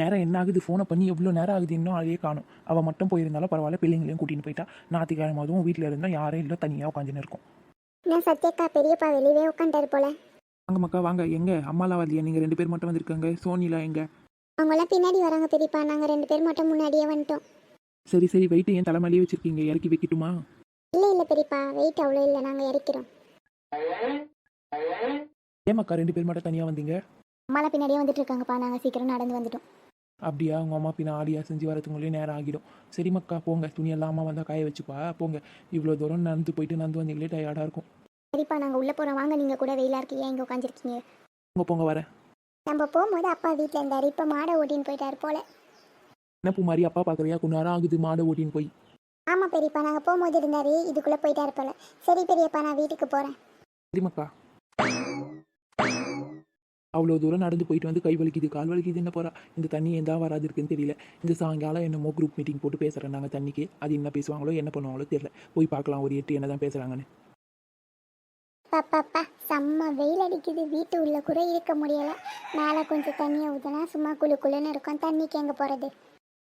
நேரம் என்ன ஆகுது ஃபோனை பண்ணி எவ்வளோ நேரம் ஆகுது? இன்னும் அதையே காணும். அவள் மட்டும் போயிருந்தாலும் பரவாயில்ல பிள்ளைங்களையும் கூட்டின்னு போயிட்டா. ஞாயிற்றுக்கிழமை அதுவும் வீட்டில் இருந்தால் யாரும் இல்லை தனியாக உட்காந்துன்னு இருக்கும். நான் சத்யக்கா பெரியப்பா வெளியவே உட்காந்துட்டாரு போல. வாங்க மக்கா வாங்க. எங்க? அம்மாலாம் வரலையா? நீங்கள் ரெண்டு பேர் மட்டும் வந்திருக்காங்க. சோனிலாம் எங்க? அவங்களாம் பின்னாடி வராங்க பெரியப்பா. நாங்கள் ரெண்டு பேர் மட்டும் முன்னாடியே வந்துட்டோம். சரி சரி. வெயிட்டு ஏன் தலைமையிலேயே வச்சிருக்கீங்க? இறக்கி வைக்கட்டுமா? இல்லை இல்லை பெரியப்பா. வெயிட் அவ்வளோ இல்லை. நாங்கள் இறக்கிறோம். ஏன் மக்கா ரெண்டு பேர் மட்டும் தனியாக வந்தீங்க? அம்மாலாம் பின்னாடியே வந்துட்டு இருக்காங்கப்பா. நாங்கள் சீக்கிரம் நடந்து வந்துட்டோம். அப்படியா? உங்கள் அம்மா பின்ன ஆடியா செஞ்சு வரதுக்குள்ளே நேரம் ஆகிடும். சரி மக்கா போங்க. துணியெல்லாம் அம்மா வந்தால் காய வச்சுப்பா போங்க. இவ்வளோ தூரம் நடந்து போயிட்டு நடந்து வந்தீங்களே டயர்டாக இருக்கும். சரிப்பா நாங்கள் உள்ளே போகிறோம் வாங்க நீங்கள் கூட வெயிலாக இருக்கீங்க இங்கே உட்காந்துருக்கீங்க போங்க போங்க வரேன். நம்ம போகும்போது அப்பா வீட்டில் இருந்தார். இப்போ மாடை ஓட்டின்னு போயிட்டார் போல. என்ன பூ மாதிரி அப்பா பார்க்குறியா கொஞ்ச நேரம் ஆகுது மாடை ஓட்டின்னு போய். ஆமாம் பெரியப்பா நாங்கள் போகும்போது இருந்தார். இதுக்குள்ளே போயிட்டார் போல. சரி பெரியப்பா நான் வீட்டுக்கு போகிறேன் சரி மக்கா அவ்வளோ தூரம் நடந்து போயிட்டு வந்து கை வலிக்குது கால் வலிக்குது என்ன போறா? இந்த தண்ணி எந்த வராது இருக்குன்னு தெரியல. இந்த சாயங்காலம் என்னமோ குரூப் மீட்டிங் போட்டு பேசுகிறேன் நாங்கள் தண்ணிக்கு. அது என்ன பேசுவாங்களோ என்ன பண்ணுவாங்களோ தெரியல. போய் பார்க்கலாம் ஒரு எட்டு என்ன தான் பேசுகிறாங்கன்னு பாப்பாப்பா செம்ம வெயில் அடிக்குது. வீட்டு உள்ள கூட இருக்க முடியல. மேலே கொஞ்சம் தண்ணியை ஊற்றினா சும்மா குழு குழுன்னு இருக்கும். தண்ணிக்கு எங்கே போகிறது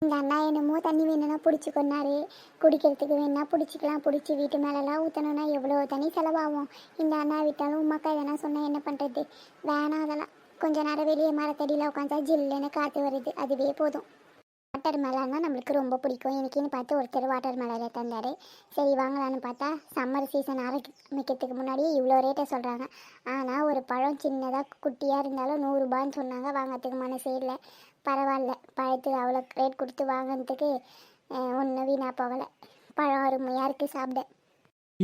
இந்த அண்ணா என்னமோ தண்ணி வேணும்னா பிடிச்சி கொண்டாரு குடிக்கிறதுக்கு வேணா பிடிச்சிக்கலாம். பிடிச்சி வீட்டு மேலெல்லாம் ஊற்றணும்னா எவ்வளோ தண்ணி செலவாகும்? இந்த அண்ணா விட்டாலும் உமாக்கா எதனா சொன்னால் என்ன பண்ணுறது வேணாம் அதெல்லாம். கொஞ்ச நேரம் வெளியே மரத்தடியில் உட்காந்தா ஜில்லுன்னு காற்று வருது. அதுவே போதும். வாட்டர் மேலான்னா நம்மளுக்கு ரொம்ப பிடிக்கும். எனக்குன்னு பார்த்து ஒருத்தர் வாட்டர் மேலே தந்தார். சரி வாங்கலான்னு பார்த்தா சம்மர் சீசன் ஆரம்பிக்கிறதுக்கு முன்னாடியே இவ்வளோ ரேட்டை சொல்கிறாங்க ஆனால் ஒரு பழம் சின்னதாக குட்டியாக இருந்தாலும் நூறுரூபான்னு சொன்னாங்க. வாங்கிறதுக்கு மனசே இல்லை. பரவாயில்ல. பழத்துக்கு அவ்வளோ ரேட் கொடுத்து வாங்கினதுக்கு ஒன்றும் வீணாக போகலை. பழம் அருமையாக இருக்குது சாப்பிட.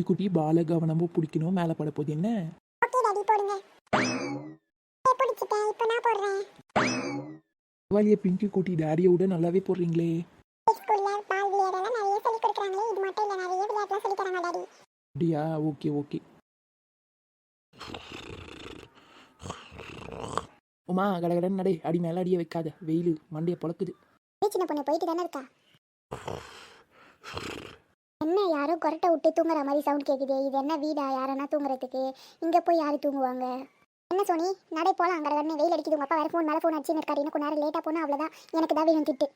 குட்டி பால கவனமும் பிடிக்கணும் மேலே பட போகுது என்ன? ஓகே டாடி போடுங்க. பிடிச்சிட்டேன். இப்போ நான் போடுறேன். வழியை பிங்கி குட்டி டேடியை விட நல்லாவே போடுறீங்களே. ஸ்கூலில் பால் விளையாடலாம் நிறைய சொல்லி கொடுக்குறாங்களே. இது மட்டும் இல்லை நிறைய விளையாட்டுலாம் சொல்லி தராங்க டாடி அப்படியா? ஓகே ஓகே உமா கடகடன் நடை அடி மேலே அடிய வைக்காத. வெயில் மண்டையை பொழக்குது. சின்ன பொண்ணு போயிட்டு தானே இருக்கா? என்ன யாரோ கொரட்டை விட்டு தூங்குற மாதிரி சவுண்ட் கேட்குது இது என்ன வீடா? யாரனா தூங்குறதுக்கு? இங்கே போய் யார் தூங்குவாங்க? என்ன சோனி? நடை போகலாம் அங்கே கடனே வெயில் அடிக்குது. உங்கள் அப்பா வேறு ஃபோன் மேலே ஃபோன் அடிச்சுன்னு இருக்காரு. இன்னும் கொஞ்ச நேரம் லேட்டாக போனால் அவ்வளோதான் எனக்கு தான் வேணும் திட்டு.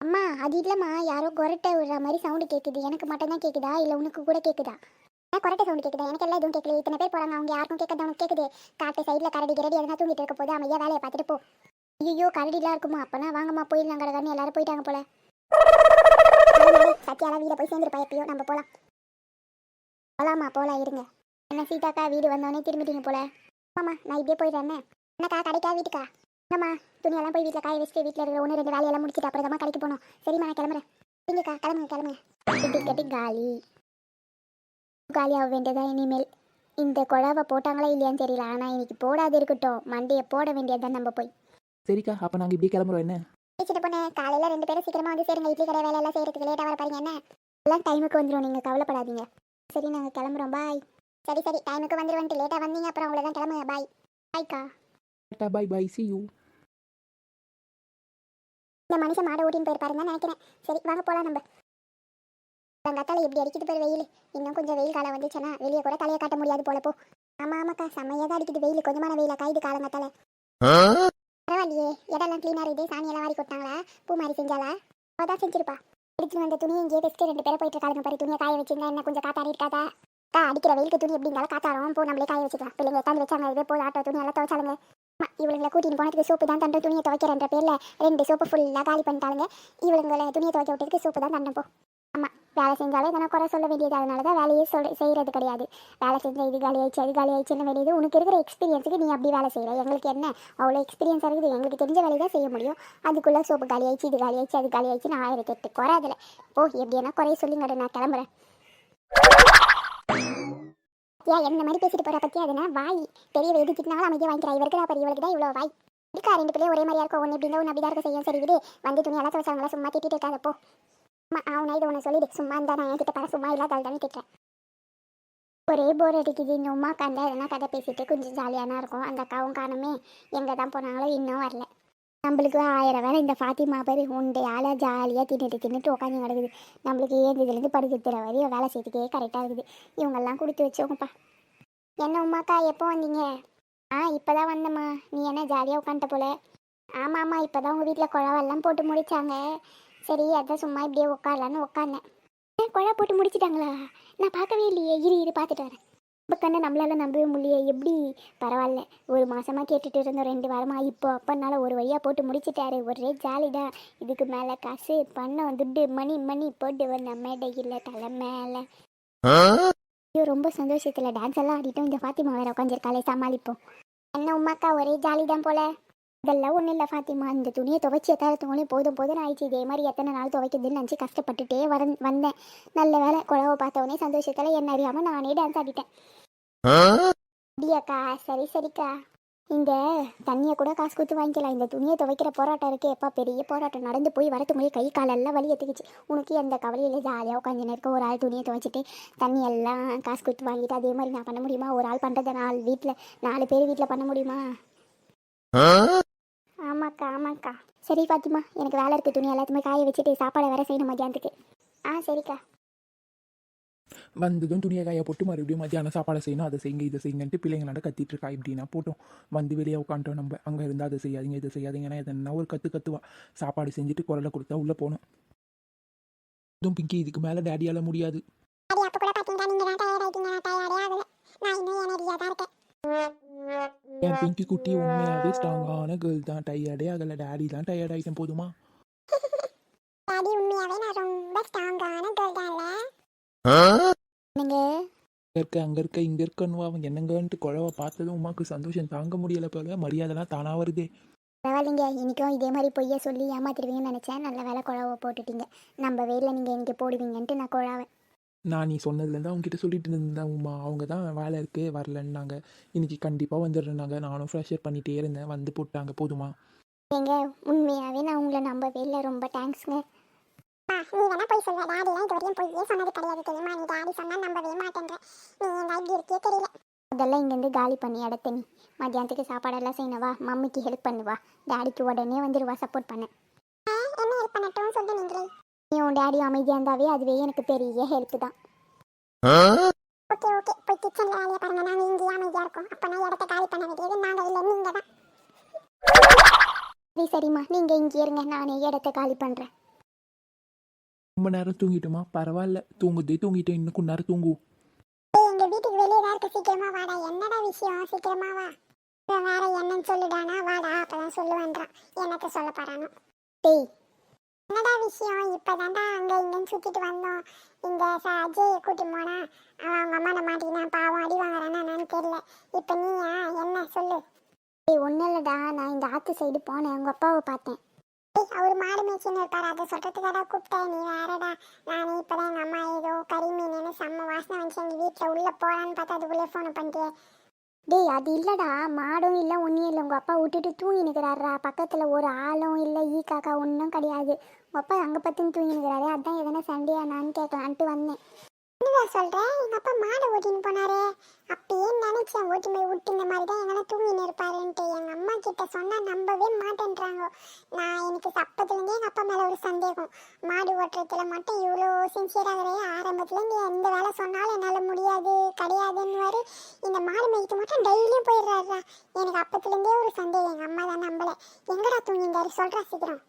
அம்மா அது இல்லைம்மா. யாரோ கொரட்டை விடுற மாதிரி சவுண்டு கேட்குது எனக்கு மட்டும்தான் கேக்குதா? கேட்குதா இல்லை உனக்கு கூட கேட்குதா கொரட்டை சவுண்ட் கேட்குதா எனக்கு எல்லாம் எதுவும் கேட்கல இத்தனை பேர் போறாங்க. அவங்க யாருக்கும் கேட்கறது அவனுக்கு கேட்குது காட்டு சைடில் கரடி கரடி எதனா தூங்கிட்டு இருக்க போது அமையா வேலையை பார்த்துட்டு போ. ஐயோ கரடிலாம் இருக்குமா? அப்பனா வாங்கம்மா போயிடலாம் கடகன்னு எல்லாரும் போயிட்டாங்க போல. சத்யாலாம் வீட போய் சேர்ந்துருப்பா. எப்பயோ நம்ம போலாம். போலாமா போலாம் இருங்க. என்ன சீதாக்கா வீடு வந்தோடனே திரும்பிட்டீங்க போல. ஆமாம்மா நான் இப்படியே போயிடுறேன் என்னக்கா கடைக்கா வீட்டுக்கா? என்னம்மா துணியெல்லாம் போய் வீட்டில் காய வச்சுட்டு வீட்டில் இருக்கிற ஒன்று ரெண்டு வேலையெல்லாம் முடிச்சுட்டு அப்புறம் தான் கடைக்கு போகணும். சரிம்மா நான் கிளம்புறேன். சரிங்கக்கா கிளம்புங்க கிளம்புங்க. கட்டி காலி. காலி ஆக வேண்டியதா இனிமேல்? இந்த குழாவை போட்டாங்களா இல்லையான்னு தெரியல. ஆனால் இன்னைக்கு போடாது இருக்கட்டும். மண்டையை போட வேண்டியதுதான் நம்ம போய். சரிக்கா அப்போ நாங்கள் இப்படியே கிளம்புறோம். என்ன? பேசிட்டு போனேன். காலையில் ரெண்டு பேரும் சீக்கிரமாக வந்து சேருங்க. இட்லி கடை வேலையெல்லாம் செய்யறதுக்கு லேட்டாக வர பாருங்க. என்ன? எல்லாம் டைமுக்கு வந்துடும் நீங்கள் கவலைப்படாதீங்க. சரி நாங்கள் கிளம்புறோம். பாய் சரி சரி. டைமுக்கு வந்துருவன்ட்டு லேட்டாக வந்தீங்க. அப்புறம் உங்களை தான் கிளம்புங்க. Bye பாய்க்கா tata bye bye see you இந்த மனுஷன் மாடை ஓட்டின்னு போயிருப்பாருன்னு நினைக்கிறேன். சரி வாங்க போகலாம் நம்ம. கத்தால எப்படி அடிக்குது பேர் வெயில். இன்னும் கொஞ்சம் வெயில் காலம் வந்துச்சுன்னா வெளியே கூட தலையை காட்ட முடியாது போல போ. ஆமா ஆமாக்கா செம்மையாக தான் அடிக்குது வெயில். கொஞ்சமான வெயில காயுது காலங்கத்தால. பரவாயில்லையே. இடம்லாம் க்ளீனாக இருக்குது சாணியெல்லாம் வாரி கொட்டாங்களா பூ மாதிரி செஞ்சாலா அவதான் செஞ்சிருப்பா. எடுத்துட்டு வந்த துணியை இங்கேயே வச்சுட்டு ரெண்டு பேரும் போயிட்டு இருக்காங்க பாரு. துணியை காய வச்சிருந்தா என்ன கொஞ்சம் காத்தாடி இருக்காதா? அக்கா அடிக்கிற வெயிலுக்கு துணி எப்படி இருந்தாலும் காத்தாரும் போ நம்மளே காய வச்சுக்கலாம். பிள்ளைங்க உட்காந்து வச்சாங்க. இதே போய் ஆட்டோ துணி எல்லாம் துவைச்சாலுங்க இவளுங்களை கூட்டின்னு போனதுக்கு சோப்பு தான் தண்டை துணியை துவைக்கிறன்ற பேர்ல ரெண்டு சோப்பு ஃபுல்லாக காலி பண்ணிட்டாளுங்க. இவளுங்களை துணியை துவைக்க விட்டதுக்கு சோப்பு தான் தண்டை போ. வேலை செஞ்சாலும் இதெல்லாம் குறை சொல்ல வேண்டியது? அதனால தான் வேலையே சொல் செய்கிறது கிடையாது. வேலை செஞ்ச இது காலி ஆயிடுச்சு அது காலி ஆயிடுச்சுன்னு வேண்டியது உனக்கு இருக்கிற எக்ஸ்பீரியன்ஸுக்கு நீ அப்படி வேலை செய்கிற எங்களுக்கு என்ன? அவ்வளோ எக்ஸ்பீரியன்ஸ் இருக்குது. எங்களுக்கு தெரிஞ்ச வேலையை தான் செய்ய முடியும். அதுக்குள்ளே சோப்பு காலி ஆயிடுச்சு இது காலி ஆயிடுச்சு அது காலி நான் ஆயிரத்தி எட்டு குறை அதில். போ எப்படின்னா குறைய சொல்லுங்கட நான் கிளம்புறேன். ஏன் என்ன மாதிரி பேசிட்டு போகிற பற்றி அதுனா? வாய். பெரிய எது திட்டினாலும் அமைதியாக வாங்கிக்கிறா. இவருக்கு தான் பெரிய இவளுக்கு தான் இவ்வளோ வாய். இருக்கா ரெண்டு பிள்ளையும் ஒரே மாதிரியா இருக்கும் ஒன்று இப்படி ஒன்று அப்படி தான் இருக்க செய்யும். சரி விடு. வந்து துணி எல்லாம் துவச்சாங்களா சும்மா திட்டிட்டு இருக்காதப்போ அம்மா அவனை இது ஒன்று சொல்லிடு. சும்மா இருந்தா நான் என்கிட்ட பர சும்மா இல்லாத தானே திட்டுறேன். ஒரே போர் அடிக்குது. இந்த உமா கண்டா எதனா கதை பேசிட்டு கொஞ்சம் ஜாலியான இருக்கும். அந்த அக்காவும் காணுமே எங்கே தான் போனாங்களோ இன்னும் வரல. நம்மளுக்கு ஆயிரம் வேலை. இந்த ஃபாத்திமா பேர் உண்டையால் ஜாலியாக தின்னுட்டு தின்னுட்டு உட்காந்து கிடக்குது. நம்மளுக்கு ஏந்ததுலேருந்து படுக்கிற வரையும் வேலை செய்யறதுக்கே கரெக்டாக இருக்குது. இவங்கெல்லாம் கொடுத்து வச்சோங்கப்பா என்ன உமாக்கா எப்போ வந்தீங்க? ஆ இப்போ தான் வந்தம்மா. நீ என்ன ஜாலியாக உட்காந்துட்ட போல? ஆமாம் ஆமாம் இப்போ தான் உங்கள் வீட்டில் குழவெல்லாம் போட்டு முடிச்சாங்க. சரி அதான் சும்மா இப்படியே உட்காரலான்னு உட்காந்தேன் குழா போட்டு முடிச்சிட்டாங்களா? நான் பார்க்கவே இல்லையே. இரு இரு பார்த்துட்டு வரேன். கண்ணு நம்மளால நம்பவே முடியல எப்படி? பரவாயில்ல. ஒரு மாசமா கேட்டுட்டு இருந்தோம். ரெண்டு வாரமா. இப்போ அப்பனால ஒரு வழியாக போட்டு முடிச்சிட்டாரு. ஒரே ஜாலிடா. இதுக்கு மேலே காசு பணம் துட்டு மணி மணி போட்டு வந்த மேடையில் தலை மேலே. ஐயோ ரொம்ப சந்தோஷத்தில் டான்ஸ் எல்லாம் ஆடிட்டோம். இந்த ஃபாத்திமா வேற உட்காந்துருக்காளே சமாளிப்போம். என்ன உமாக்கா ஒரே ஜாலி தான் போல. இதெல்லாம் ஒன்றும் இல்லை ஃபாத்திமா. இந்த துணியை துவைச்சி துணி போதும் போதும் ஆயிடுச்சு. இதே மாதிரி எத்தனை நாள் துவைக்குதுன்னு நினச்சி கஷ்டப்பட்டுட்டே வர வந்தேன். நல்ல வேலை குழவை பார்த்த உடனே சந்தோஷத்தில் என்ன அறியாமல் நானே டான்ஸ் ஆடிட்டேன். அப்படியாக்கா? சரி சரிக்கா. இந்த தண்ணியை கூட காசு கொடுத்து வாங்கிக்கலாம். இந்த துணியை துவைக்கிற போராட்டம் இருக்கே. எப்பா பெரிய போராட்டம். நடந்து போய் வரத்து முடிய கை காலெல்லாம் வலி எடுத்துக்கிச்சு உனக்கு எந்த கவலையில் ஜாலியாக உட்காந்து இருக்க ஒரு ஆள் துணியை துவைச்சிட்டு தண்ணி எல்லாம் காசு கொடுத்து வாங்கிட்டு அதே மாதிரி நான் பண்ண முடியுமா? ஒரு ஆள் பண்ணுறதை நாலு வீட்டில் நாலு பேர் வீட்டில் பண்ண முடியுமா? ஆமாக்கா ஆமாக்கா. சரி பாத்திமா எனக்கு வேலை இருக்குது துணி எல்லாத்தையுமே காய வச்சுட்டு சாப்பாடை வேற செய்யணும் மத்தியானத்துக்கு. ஆ சரிக்கா. வந்ததும் துணியை காய போட்டு மறுபடியும் மத்தியானம் சாப்பாடு செய்யணும். அதை செய்யுங்க இதை செய்யுங்கன்ட்டு பிள்ளைங்களாண்ட கத்திட்டு இருக்கா இப்படின்னா போட்டோம். வந்து வெளியே உட்காந்துட்டோம் நம்ம. அங்கே இருந்தால் அதை செய்யாதீங்க இதை செய்யாதீங்கன்னா எதனா ஒரு கற்று கத்துவா சாப்பாடு செஞ்சுட்டு குரலை கொடுத்தா உள்ளே போகணும். இதுவும் பிங்கி இதுக்கு மேலே டேடியால் முடியாது. நான் இன்னும் எனர்ஜியாக தான் இருக்கேன். என் பிங்கி குட்டி உண்மையாகவே ஸ்ட்ராங்கான கேர்ள் தான். டயர்டே ஆகலை டேடி தான் டயர்ட் ஆகிட்டேன் போதுமா? டாடி உண்மையாகவே நான் ரொம்ப ஸ்ட்ராங்கான கேர்ள் தான் இல்லை. நீங்கள் இங்கே இருக்க அங்கே இருக்க இங்கே இருக்கணும் அவன் என்னங்கன்ட்டு குழவை பார்த்ததும் உமாக்கு சந்தோஷம் தாங்க முடியலை போல. மரியாதைலாம் தானாக வருதே. பரவாயில்லைங்க. இன்றைக்கும் இதே மாதிரி பொய்யை சொல்லி ஏமாத்திடுவீங்கன்னு நினச்சேன். நல்ல வேலை குழாவை போட்டுட்டீங்க. நம்ம வேலை நீங்கள் இன்றைக்கி போடுவீங்கன்ட்டு நான் குழாவை. நான் நீ சொன்னதுலேருந்து அவங்ககிட்ட சொல்லிட்டு இருந்தேன் உமா. அவங்க தான் வேலை இருக்கு வரலன்னாங்க. இன்னைக்கு கண்டிப்பாக வந்துடுறாங்க நானும் ஃப்ரெஷர் பண்ணிகிட்டே இருந்தேன். வந்து போட்டாங்க. போதுமா? ஏங்க உண்மையாகவே நான் உங்களை நம்பவே இல்லை. ரொம்ப தேங்க்ஸ்ங்க நீ வேணா போய் சொல்ல டாடிலாம் இது வரையும் பொய்யே சொன்னது கிடையாது தெரியுமா? நீ டாடி சொன்னா நம்பவே மாட்டேன்ற. நீ என்ன இப்படி இருக்கே தெரியல. அதெல்லாம் இங்கேருந்து காலி பண்ணி இடத்த நீ. மத்தியானத்துக்கு சாப்பாடெல்லாம் செய்யணவா மம்மிக்கு ஹெல்ப் பண்ணுவா டாடிக்கு உடனே வந்துடுவா சப்போர்ட் பண்ண. என்ன ஹெல்ப் பண்ணட்டும் சொல்லு நீங்களே? உன் டாடி அமைதியாக இருந்தாவே அதுவே எனக்கு பெரிய ஹெல்ப் தான். ஓகே ஓகே போய் கிச்சனில் வேலையை பாருங்க. நாங்கள் இங்கேயே அமைதியாக இருக்கோம். அப்போ நான் இடத்த காலி பண்ண வேண்டியது நாங்கள் இல்லை நீங்கள் தான். சரி சரிம்மா. நீங்கள் இங்கே இருங்க. நானே இடத்த காலி பண்ணுறேன் ரொம்ப நேரம் தூங்கிட்டோமா? பரவாயில்ல. தூங்குதே தூங்கிட்டேன். இன்னும் கொஞ்ச நேரம் தூங்கு. ஏய் எங்க வீட்டுக்கு வெளியே தான் இருக்க. சீக்கிரமா வாடா. என்னடா விஷயம்? சீக்கிரமா வா. வேற என்னன்னு சொல்லுடானா வாடா அப்பதான் சொல்லுவேன்றான். என்னத்த சொல்ல போறானோ? டேய் என்னடா விஷயம்? இப்பதான்டா அங்க இங்கன்னு சுத்திட்டு வந்தோம். இந்த ச- அஜய் கூட்டி போனா அவன் அவங்க அம்மாட்ட மாட்டிக்கினா பாவம் அடி வாங்குறானா என்னன்னு தெரியல. இப்ப நீயா? என்ன? சொல்லு. ஒன்றும் இல்லைடா. நான் இந்த ஆத்து சைடு போனேன். உங்க அப்பாவை பார்த்தேன். டேய் அவர் மாடு மேய்ச்சின்னு இருப்பாரு. அதை சொல்றதுக்காடா கூப்பிட்டேன். நீ வேறடா. நானே இப்பதான் எங்க அம்மா ஏதோ கறி மீன் செம்ம வாசனை வந்துச்சு. எங்க வீட்டுல உள்ள போலான்னு பார்த்தா அதுக்குள்ளே ஃபோனை பண்ணிட்டு டேய் அது இல்லைடா. மாடும் இல்லை ஒன்றும் இல்லை. உங்கள் அப்பா விட்டுட்டு தூங்கி நிற்கிறாரா பக்கத்தில் ஒரு ஆளும் இல்லை ஈ காக்கா ஒன்றும் கிடையாது. உங்கள் அப்பா அங்கே பத்துன்னு தூங்கி நிற்கிறாரு அதான் எதனா சண்டையா நான் கேட்கலான்ட்டு வந்தேன். என்னடா சொல்கிறேன் எங்கள் அப்பா மாடை ஓட்டின்னு போனாரே. அப்பயே நினச்சேன் ஓட்டி போய் விட்டு இந்த மாதிரி தான் எங்கன்னா தூங்கின்னு இருப்பாருன்ட்டு எங்கள் அம்மா கிட்ட சொன்னால் நம்பவே மாட்டேன்றாங்க. நான் எனக்கு அப்பத்துலேருந்தே எங்கள் அப்பா மேலே ஒரு சந்தேகம். மாடு ஓட்டுறதுல மட்டும் இவ்வளோ சின்சியராகிறே ஆரம்பத்துலேருந்து எந்த வேலை சொன்னாலும் என்னால் முடியாது கிடையாதுன்னு மாடு மேய்க்கு மட்டும் டெய்லியும் போயிடுறாருடா. எனக்கு அப்பத்துலேருந்தே ஒரு சந்தேகம் எங்கள் அம்மா தான் நம்பலை. எங்கடா தூங்கிட்டாரு சொல்கிறா சீக்கிரம்.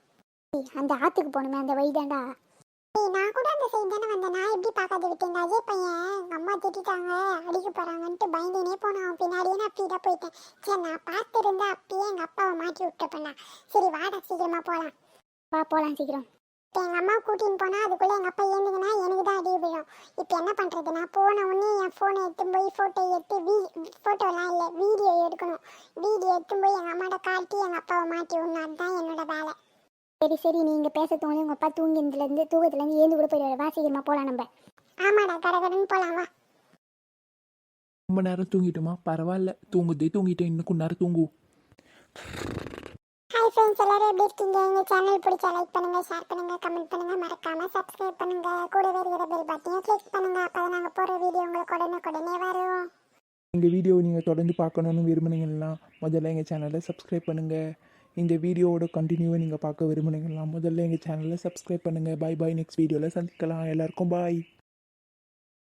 அந்த ஆற்றுக்கு போகணுமே அந்த வழிதாண்டா ஏய் நான் கூட அந்த சைடு தானே வந்தேன். நான் எப்படி பார்க்காத விட்டேன்? அஜய் பையன் எங்கள் அம்மா திட்டாங்க அடிக்க போகிறாங்கன்ட்டு பயந்துனே போனேன். அவன் பின்னாடியே நான் அப்படி தான் போயிட்டேன். சரி நான் பார்த்துருந்தா அப்பயே எங்கள் அப்பாவை மாட்டி விட்டுப்பேன்டா சரி வாடா சீக்கிரமாக போகலாம் வா போகலாம் சீக்கிரம். இப்போ எங்கள் அம்மா கூட்டின்னு போனால் அதுக்குள்ளே எங்கள் அப்பா ஏந்துங்கன்னா எனக்கு தான் அடி விழும். இப்போ என்ன பண்ணுறது நான் போன உடனே என் ஃபோனை எடுத்துன்னு போய் ஃபோட்டோ எடுத்து வீ ஃபோட்டோலாம் இல்லை வீடியோ எடுக்கணும். வீடியோ எடுத்துன்னு போய் எங்கள் அம்மாட்ட காட்டி எங்கள் அப்பாவை மாட்டி விடணும் அதுதான் என்னோட வேலை. சரி சரி நீங்கள் பேச தோணி. உங்கள் அப்பா தூங்கினதுலேருந்து தூக்கத்துலேருந்து ஏந்து கூட போயிடுவாரு. வா சீக்கிரமாக போகலாம் நம்ம. ஆமாடா கடகடன்னு போகலாம் வா. ரொம்ப நேரம் தூங்கிட்டோமா? பரவாயில்ல. தூங்குதே தூங்கிட்டேன். இன்னும் கொஞ்ச நேரம் தூங்குவோம். ஹாய் ஃப்ரெண்ட்ஸ் எல்லாரும் எப்படி இருக்கீங்க? எங்கள் சேனல் பிடிச்சா லைக் பண்ணுங்கள் ஷேர் பண்ணுங்கள் கமெண்ட் பண்ணுங்கள் மறக்காமல் சப்ஸ்கிரைப் பண்ணுங்கள் கூடவே இருக்கிற பெல் பட்டனையும் கிளிக் பண்ணுங்கள் அப்போ தான் நாங்கள் போகிற வீடியோ உங்களுக்கு உடனுக்குடனே வரும். எங்கள் வீடியோவை நீங்கள் தொடர்ந்து பார்க்கணுன்னு விரும்புனீங்கன்னா முதல்ல எங்கள் சேனலை சப்ஸ்கிரைப் பண்ணுங்கள் இந்த வீடியோவோட கண்டினியூவை நீங்கள் பார்க்க விரும்புனீங்கன்னா முதல்ல எங்கள் சேனலை சப்ஸ்கிரைப் பண்ணுங்கள் பாய் பாய் நெக்ஸ்ட் வீடியோவில் சந்திக்கலாம். எல்லாருக்கும் பாய்